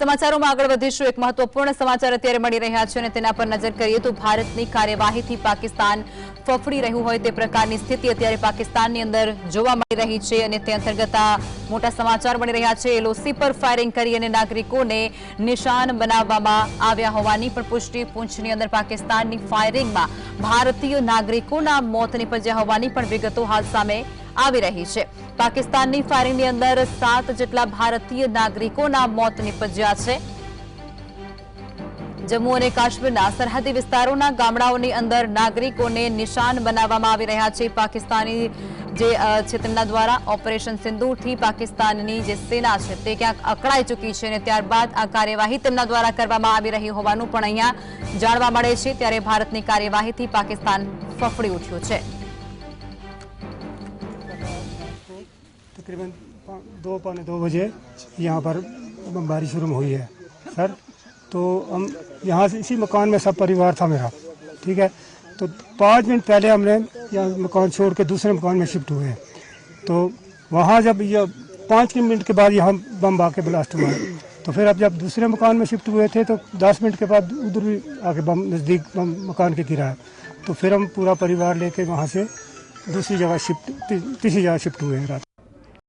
સમાચારોમાં આગળ વધે છે એક મહત્વપૂર્ણ સમાચાર અત્યારે મળી રહ્યા છે અને તેના પર નજર કરીએ તો ભારતની કાર્યવાહીથી પાકિસ્તાન ફફડી રહ્યું હોય તે પ્રકારની સ્થિતિ અત્યારે પાકિસ્તાનની અંદર જોવા મળી રહી છે અને તે અંતર્ગત આ મોટો સમાચાર બની રહ્યા છે એલઓસી પર ફાયરિંગ કરી અને નાગરિકોને નિશાન બનાવવામાં આવ્યા હોવાની પણ પુષ્ટિ પૂંછની અંદર પાકિસ્તાનની ફાયરિંગમાં ભારતીય નાગરિકોના મોતને પણ જેાવાની પણ વિગતો હાલ સામે આવી રહી છે પાકિસ્તાનની ફાયરિંગની અંદર 7 જેટલા ભારતીય નાગરિકોના મોત નિપજ્યા છે જમ્મુ અને કાશ્મીર ના સરહદી વિસ્તારોના ગામડાઓની અંદર નાગરિકોને નિશાન બનાવવામાં આવી રહ્યા છે પાકિસ્તાની જે ઘટના દ્વારા ઓપરેશન સિંદૂરથી પાકિસ્તાનની જે સેના છે તે ક્યાંક અકરાઈ ચૂકી છે અને ત્યાર બાદ આ કાર્યવાહી તેમના દ્વારા કરવામાં આવી રહી હોવાનું પણ અહીં જાણવા મળ છે ત્યારે ભારતની કાર્યવાહીથી પાકિસ્તાન સફડી ઉઠ્યો છે तकरीबन दो पौने दो बजे यहाँ पर बमबारी शुरू हुई है सर तो हम यहाँ से इसी मकान में सब परिवार था मेरा ठीक है तो पाँच मिनट पहले हमने यहाँ मकान छोड़ के दूसरे मकान में शिफ्ट हुए तो वहाँ जब यह पाँच मिनट के बाद यहाँ बम आके ब्लास्ट हुआ तो फिर अब जब दूसरे मकान में शिफ्ट हुए थे तो दस मिनट के बाद उधर भी आके बम नज़दीक बम मकान के गिरा तो फिर हम पूरा परिवार लेके वहाँ से दूसरी जगह शिफ्ट तीसरी जगह शिफ्ट हुए हैं रात